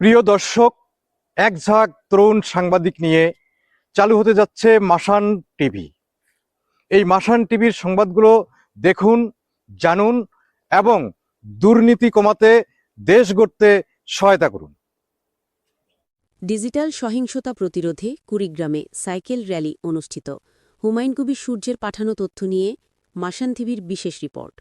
প্রিয় দর্শক, এক ঝাঁক তরুণ সাংবাদিক নিয়ে চালু হতে যাচ্ছে মাসান টিভি। এই মাসান টিভির সংবাদগুলো দেখুন, জানুন এবং দুর্নীতি কমাতে দেশ গড়তে সহায়তা করুন। ডিজিটাল সহিংসতা প্রতিরোধে কুড়িগ্রামে সাইকেল র্যালি অনুষ্ঠিত। হুমায়ুন কবির সূর্যের পাঠানো তথ্য নিয়ে মাসান টিভির বিশেষ রিপোর্ট।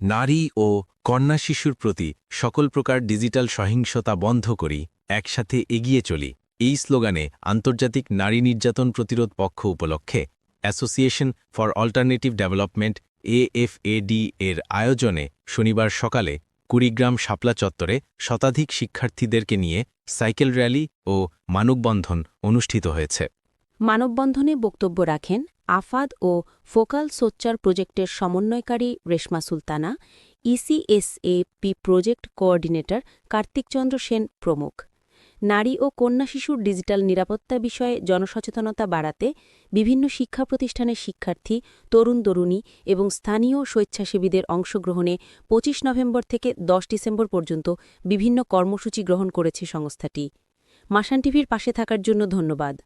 নারী ও কন্যা শিশুর প্রতি সকল প্রকার ডিজিটাল সহিংসতা বন্ধ করি, একসাথে এগিয়ে চলি। এই স্লোগানে আন্তর্জাতিক নারী নির্যাতন প্রতিরোধ পক্ষ উপলক্ষে association for alternative development AFAD এর আয়োজনে শনিবার সকালে কুড়িগ্রাম শাপলা চত্বরে শতাধিক শিক্ষার্থীদেরকে নিয়ে সাইকেল র্যালি ও মানববন্ধন অনুষ্ঠিত হয়েছে। মানববন্ধনে বক্তব্য রাখেন আফাদ ও ফোকাল সোচ্চার প্রজেক্টের সমন্বয়কারী Reshma Sultana, ECSA P project coordinator Kartikchandra Sen প্রমুখ। নারী ও কন্যা শিশুর ডিজিটাল নিরাপত্তা বিষয়ে জনসচেতনতা বাড়াতে বিভিন্ন শিক্ষা প্রতিষ্ঠানের শিক্ষার্থী, তরুণ তরুণী এবং স্থানীয় স্বেচ্ছাসেবীদের অংশগ্রহণে ২৫ নভেম্বর থেকে ১০ ডিসেম্বর পর্যন্ত বিভিন্ন কর্মসূচি গ্রহণ করেছে সংস্থাটি। মাসান টিভির পাশে থাকার জন্য ধন্যবাদ।